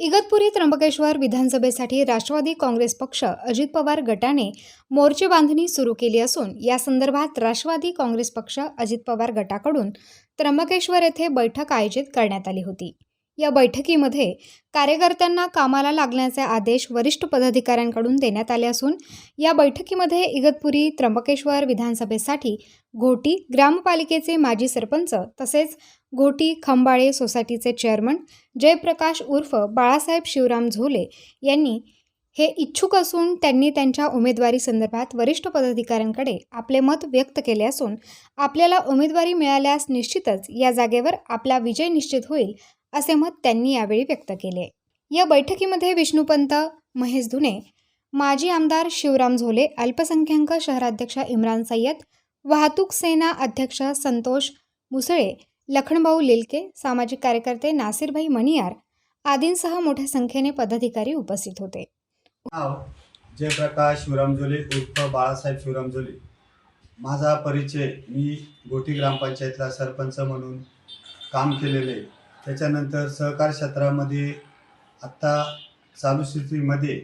इगतपुरी त्र्यंबकेश्वर विधानसभेसाठी राष्ट्रवादी काँग्रेस पक्ष अजित पवार गटाने मोर्चे बांधणी सुरू केली असून या संदर्भात राष्ट्रवादी काँग्रेस पक्ष अजित पवार गटाकडून त्र्यंबकेश्वर येथे बैठक आयोजित करण्यात आली होती. या बैठकीमध्ये कार्यकर्त्यांना कामाला लागण्याचे आदेश वरिष्ठ पदाधिकाऱ्यांकडून देण्यात आले असून या बैठकीमध्ये इगतपुरी त्र्यंबकेश्वर विधानसभेसाठी घोटी ग्रामपालिकेचे माजी सरपंच तसेच घोटी खंबाळे सोसायटीचे चेअरमन जयप्रकाश उर्फ बाळासाहेब शिवराम झोले यांनी हे इच्छुक असून त्यांनी त्यांच्या उमेदवारी संदर्भात वरिष्ठ पदाधिकाऱ्यांकडे आपले मत व्यक्त केले असून आपल्याला उमेदवारी मिळाल्यास निश्चितच या जागेवर आपला विजय निश्चित होईल असे मत त्यांनी यावेळी व्यक्त केले. या बैठकीमध्ये विष्णुपंत महेश धुने माजी आमदार शिवराम झोले अल्पसंख्याक शहराध्यक्ष इम्रान सय्यद वाहतूक सेना अध्यक्ष संतोष मुसळे लखनभाऊ लिलके सामाजिक कार्यकर्ते नासिरभाई मणियार आदींसह मोठ्या संख्येने पदाधिकारी उपस्थित होते. जयप्रकाश शिवराम जोले उर्फ बाळासाहेब शिवराम जोले माझा परिचय मी गोटी ग्रामपंचायतला सरपंच म्हणून काम केलेले त्याच्यानंतर सहकार क्षेत्रामध्ये आत्ता चालू स्थितीमध्ये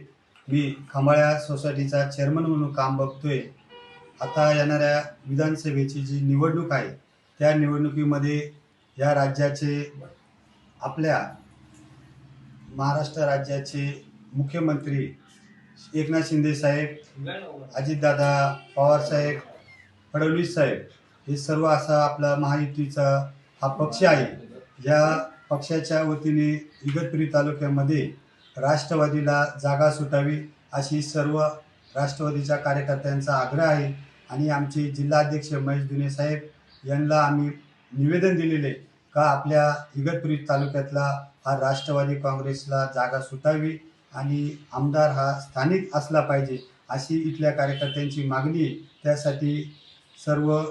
मी खंबाळ्या सोसायटीचा चेअरमन म्हणून काम बघतोय. आता येणाऱ्या विधानसभेची जी निवडणूक आहे त्या निवडणुकीमध्ये या राज्याचे आपल्या महाराष्ट्र राज्याचे मुख्यमंत्री एकनाथ शिंदे साहेब अजितदादा पवार साहेब फडणवीस साहेब हे सर्व असा आपला महायुतीचा हा पक्ष आहे. या पक्षाच्या वतीने इगतपुरी तालुक्यामध्ये राष्ट्रवादीला जागा सुटावी अशी सर्व राष्ट्रवादीच्या कार्यकर्त्यांचा आग्रह आहे आणि आमचे जिल्हाध्यक्ष महेश दुने साहेब यांना आम्ही निवेदन दिलेले का आपल्या इगतपुरी तालुक्यातला हा राष्ट्रवादी काँग्रेसला जागा सुटावी आणि आमदार हा स्थानिक असला पाहिजे अशी इथल्या कार्यकर्त्यांची मागणी आहे. त्यासाठी सर्व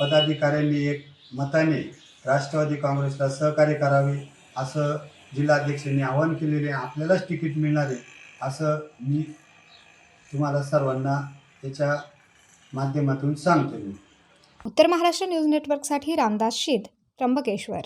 पदाधिकाऱ्यांनी एक मताने राष्ट्रवादी काँग्रेसला सहकार्य करावे असं जिल्हाध्यक्षांनी आवाहन केलेले आहे. आपल्यालाच तिकीट मिळणार आहे असं मी तुम्हाला सर्वांना त्याच्या माध्यमातून सांगतो मी उत्तर महाराष्ट्र न्यूज नेटवर्कसाठी रामदास शीत त्र्यंबकेश्वर